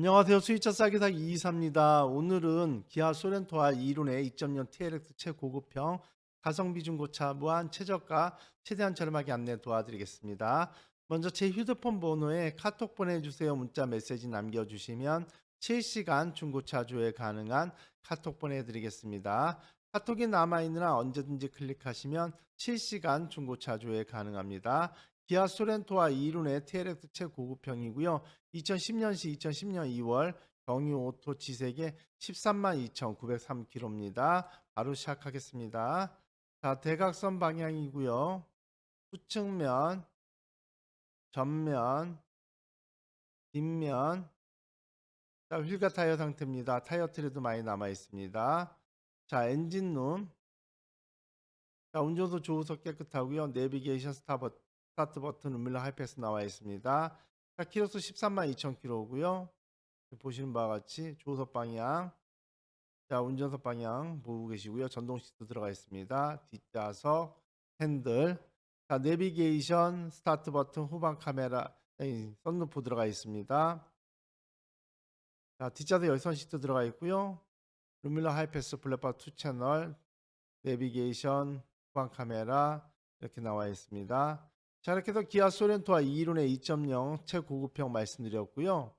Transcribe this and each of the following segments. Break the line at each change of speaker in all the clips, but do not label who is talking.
안녕하세요. 수입차 싸게 사기 이이사입니다. 오늘은 기아 소렌토와 이륜의 2.0 TLX 최고급형 가성비 중고차 무한 최저가 최대한 저렴하게 안내 도와드리겠습니다. 먼저 제 휴대폰 번호에 카톡 보내주세요. 문자 메시지 남겨주시면 실시간 중고차 조회 가능한 카톡 보내드리겠습니다. 카톡이 남아있느라 언제든지 클릭하시면 실시간 중고차 조회 가능합니다. 기아 소렌토와 이륜의 TLX 최고급형이고요. 2010년시 2010년 2월 경유 오토 지색에 13만 2,903km입니다. 바로 시작하겠습니다. 자, 대각선 방향이고요. 우측면, 전면, 뒷면, 자, 휠과 타이어 상태입니다. 타이어 트레도 많이 남아 있습니다. 자, 엔진룸. 자, 운전도 조우석 깨끗하고요. 내비게이션 스타 버, 스타트 버튼 음밀러 하이패스 나와 있습니다. 자, 키로수 13만 2천 킬로고요. 보시는 바와 같이 조수석 방향, 자 운전석 방향 보고 계시고요. 전동 시트 들어가 있습니다. 뒷좌석, 핸들, 자 내비게이션, 스타트 버튼, 후방 카메라, 썬루프 들어가 있습니다. 자 뒷좌석 열선 시트 들어가 있고요. 루밀러 하이패스 블랙바 2 채널, 내비게이션, 후방 카메라 이렇게 나와 있습니다. 자 이렇게 해서 기아 소렌토와 이륜의 2.0 최고급형 말씀드렸고요.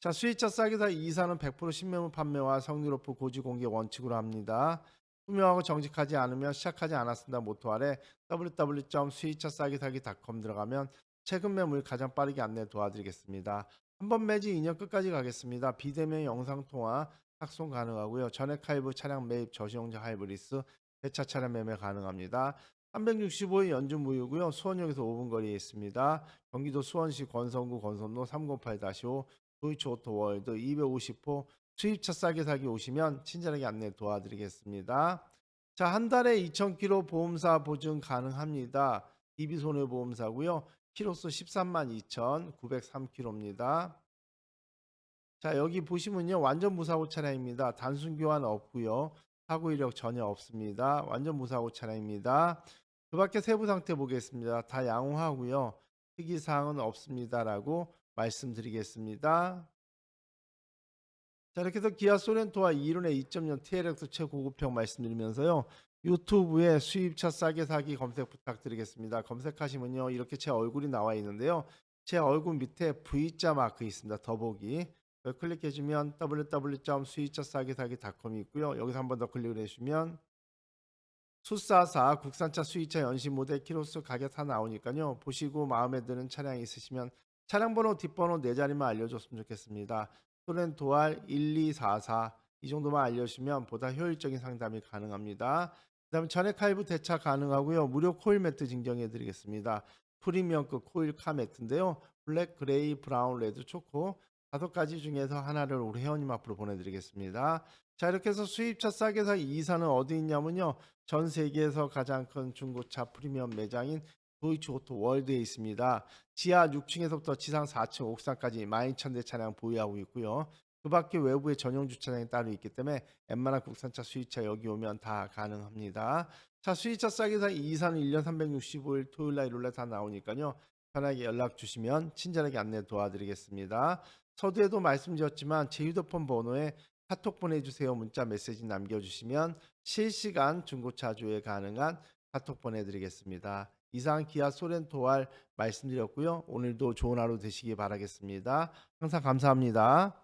자 수입차 싸게 사 이사는 100% 신매물 판매와 성능 높은 고지 공개 원칙으로 합니다. 투명하고 정직하지 않으면 시작하지 않았습니다. 모토 아래 www.수입차 싸게 사기.com 들어가면 최근 매물 가장 빠르게 안내 도와드리겠습니다. 한 번 매지 2년 끝까지 가겠습니다. 비대면 영상 통화 확송 가능하고요. 전액 할부 차량 매입 저시용자 할부 리스 대차 차량 매매 가능합니다. 365일 연중 무휴고요. 수원역에서 5분 거리에 있습니다. 경기도 수원시 권성구 권선로 308-5 도이치 오토월드 250호 수입차 싸게 사기 오시면 친절하게 안내 도와드리겠습니다. 자, 한 달에 2,000km 보험사 보증 가능합니다. DB 손해보험사고요. 키로수 13만 2,903km입니다. 자, 여기 보시면요. 완전 무사고 차량입니다. 단순 교환 없고요. 사고 이력 전혀 없습니다. 완전 무사고 차량입니다. 그 밖에 세부 상태 보겠습니다. 다 양호하고요. 특이 사항은 없습니다라고 말씀드리겠습니다. 자 이렇게 해서 기아 소렌토와 이륜의 2.0 TLX 최고급형 말씀드리면서요. 유튜브에 수입차 싸게 사기 검색 부탁드리겠습니다. 검색하시면요. 이렇게 제 얼굴이 나와 있는데요. 제 얼굴 밑에 V자 마크 있습니다. 더보기. 클릭해주면 www.수입차 싸게 사기.com이 있고요. 여기서 한 번 더 클릭을 해주시면 수사사 국산차 수입차 연식 모델 키로수 가격 다 나오니까요. 보시고 마음에 드는 차량이 있으시면 차량 번호 뒷번호 네 자리만 알려줬으면 좋겠습니다. 소렌토알 1244 이 정도만 알려주시면 보다 효율적인 상담이 가능합니다. 그다음에 전액 할부 대차 가능하고요. 무료 코일 매트 증정해 드리겠습니다. 프리미엄급 코일 카 매트인데요. 블랙, 그레이, 브라운, 레드, 초코 다섯 가지 중에서 하나를 우리 회원님 앞으로 보내드리겠습니다. 자 이렇게 해서 수입차 싸게 사 이사는 어디 있냐면요. 전 세계에서 가장 큰 중고차 프리미엄 매장인 도이치 오토 월드에 있습니다. 지하 6층에서부터 지상 4층 옥상까지 12,000대 차량 보유하고 있고요. 그 밖에 외부에 전용 주차장이 따로 있기 때문에 웬만한 국산차 수입차 여기 오면 다 가능합니다. 자 수입차 싸게 사 이사는 1년 365일 토요일 날 일요일 다 나오니까요. 편하게 연락 주시면 친절하게 안내 도와드리겠습니다. 서두에도 말씀드렸지만 제 휴대폰 번호에 카톡 보내주세요. 문자 메시지 남겨주시면 실시간 중고차 조회 가능한 카톡 보내드리겠습니다. 이상 기아 소렌토알 말씀드렸고요. 오늘도 좋은 하루 되시기 바라겠습니다. 항상 감사합니다.